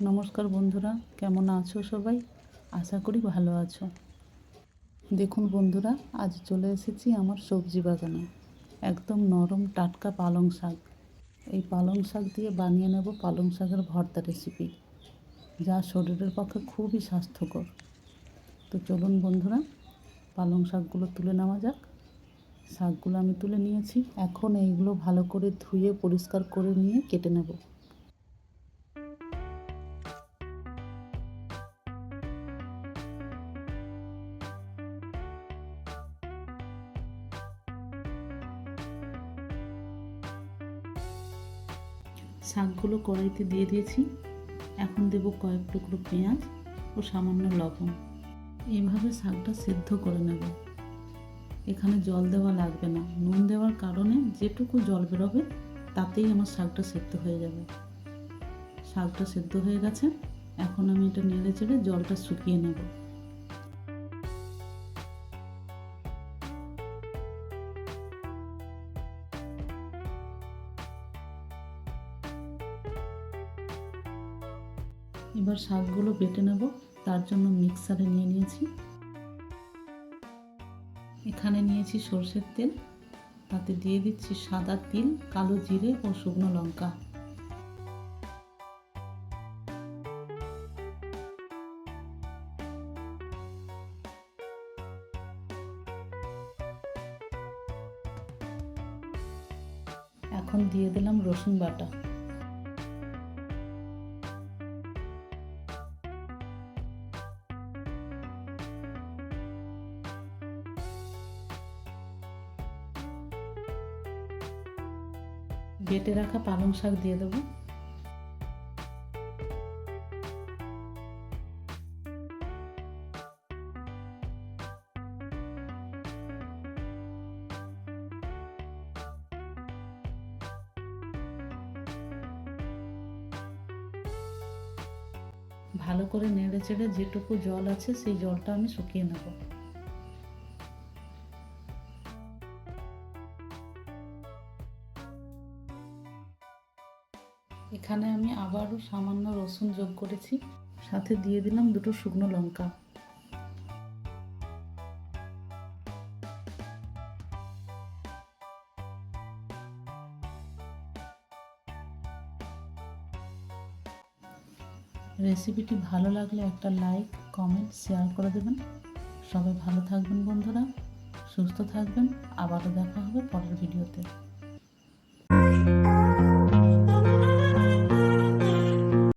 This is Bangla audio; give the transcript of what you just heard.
নমস্কার বন্ধুরা, কেমন আছো সবাই? আশা করি ভালো আছো। দেখুন বন্ধুরা, আজ চলে এসেছি আমার সবজি বাগানে। একদম নরম টাটকা পালং শাক। এই পালং শাক দিয়ে বানিয়ে নেব পালং শাকের ভর্তা রেসিপি যা শরীরের পক্ষে খুবই স্বাস্থ্যকর। তো চলুন বন্ধুরা, পালং শাকগুলো তুলে নেওয়া যাক। শাকগুলো আমি তুলে নিয়েছি। এখন এইগুলো ভালো করে ধুয়ে পরিষ্কার করে নিয়ে কেটে নেব। শাকগুলো কড়াইতে দিয়ে দিয়েছি। এখন দেব কয়েক টুকরো পেঁয়াজ ও সামান্য লবণ। এইভাবে শাকটা সিদ্ধ করে নেব। এখানে জল দেওয়া লাগবে না। নুন দেওয়ার কারণে যেটুকু জল বেরোবে, তাতেই আমার শাকটা সেদ্ধ হয়ে যাবে। শাকটা সেদ্ধ হয়ে গেছে। এখন আমি এটা নেড়ে চেড়ে জলটা শুকিয়ে নেব। এবার শাকগুলো বেটে নেব, তার জন্য মিক্সারে নিয়ে নিয়েছি। এখানে নিয়েছি সর্ষের তেল, তাতে দিয়ে দিচ্ছি সাদা তিল, কালো জিরে ও শুকনো লঙ্কা। এখন দিয়ে দিলাম রসুন বাটা। বেটে রাখা পালং শাক দিয়ে দেবো। ভালো করে নেড়ে চেড়ে যেটুকু জল আছে সেই জলটা আমি শুকিয়ে নেব। এখানে আমি আবারও সামান্য রসুন যোগ করেছি। সাথে দিয়ে দিলাম দুটো শুকনো লঙ্কা। রেসিপিটি ভালো লাগলে একটা লাইক, কমেন্ট, শেয়ার করে দেবেন। সবাই ভালো থাকবেন বন্ধুরা, সুস্থ থাকবেন। আবারও দেখা হবে পরের ভিডিওতে।